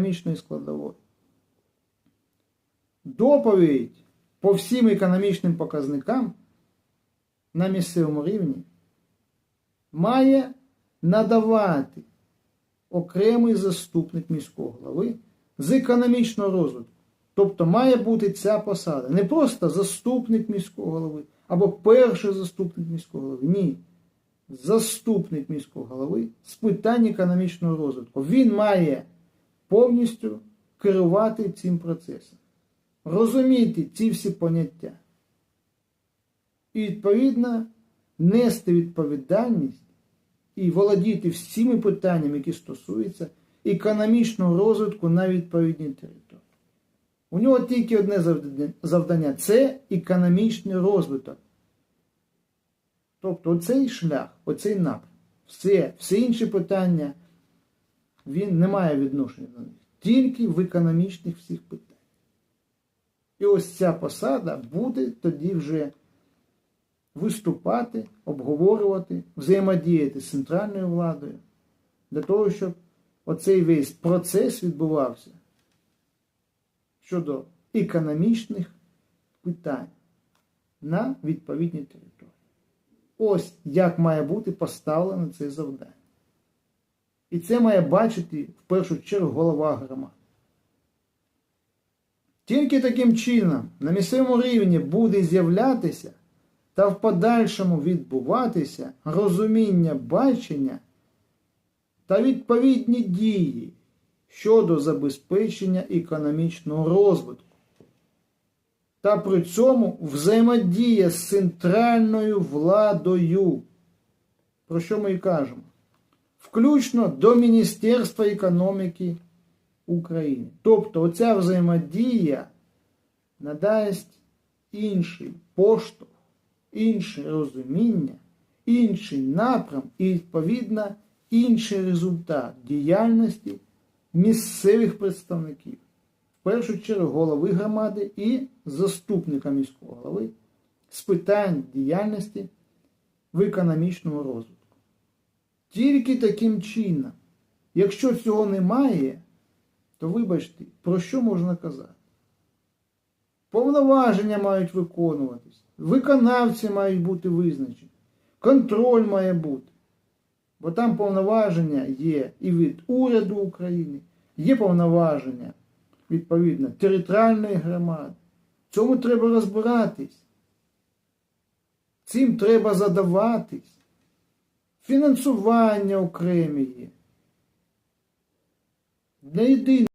економічної складової. Доповідь по всім економічним показникам на місцевому рівні має надавати окремий заступник міського голови з економічного розвитку. Тобто має бути ця посада. Не просто заступник міського голови або перший заступник міського голови. Ні. Заступник міського голови з питань економічного розвитку. Він має повністю керувати цим процесом. Розуміти ці всі поняття. І відповідно нести відповідальність і володіти всіми питаннями, які стосуються економічного розвитку на відповідній території. У нього тільки одне завдання- це економічний розвиток. Тобто оцей шлях, оцей напрям, все, всі інші питання, він не має відношення до них. Тільки в економічних всіх питаннях. І ось ця посада буде тоді вже виступати, обговорювати, взаємодіяти з центральною владою для того, щоб оцей весь процес відбувався щодо економічних питань на відповідній території. Ось як має бути поставлено це завдання. І це має бачити в першу чергу голова громади. Тільки таким чином на місцевому рівні буде з'являтися та в подальшому відбуватися розуміння бачення та відповідні дії щодо забезпечення економічного розвитку. Та при цьому взаємодія з центральною владою, про що ми і кажемо, включно до Міністерства економіки України. Тобто оця взаємодія надасть інший поштовх, інше розуміння, інший напрям і, відповідно, інший результат діяльності місцевих представників, в першу чергу голови громади і заступника міського голови з питань діяльності в економічному розвитку. Тільки таким чином, якщо цього немає, то вибачте, про що можна казати? Повноваження мають виконуватись, виконавці мають бути визначені, контроль має бути. Бо там повноваження є і від уряду України, є повноваження, відповідно, територіальної громади. Цьому треба розбиратись. Цим треба задаватись. Фінансування окремі є. Для єдиного.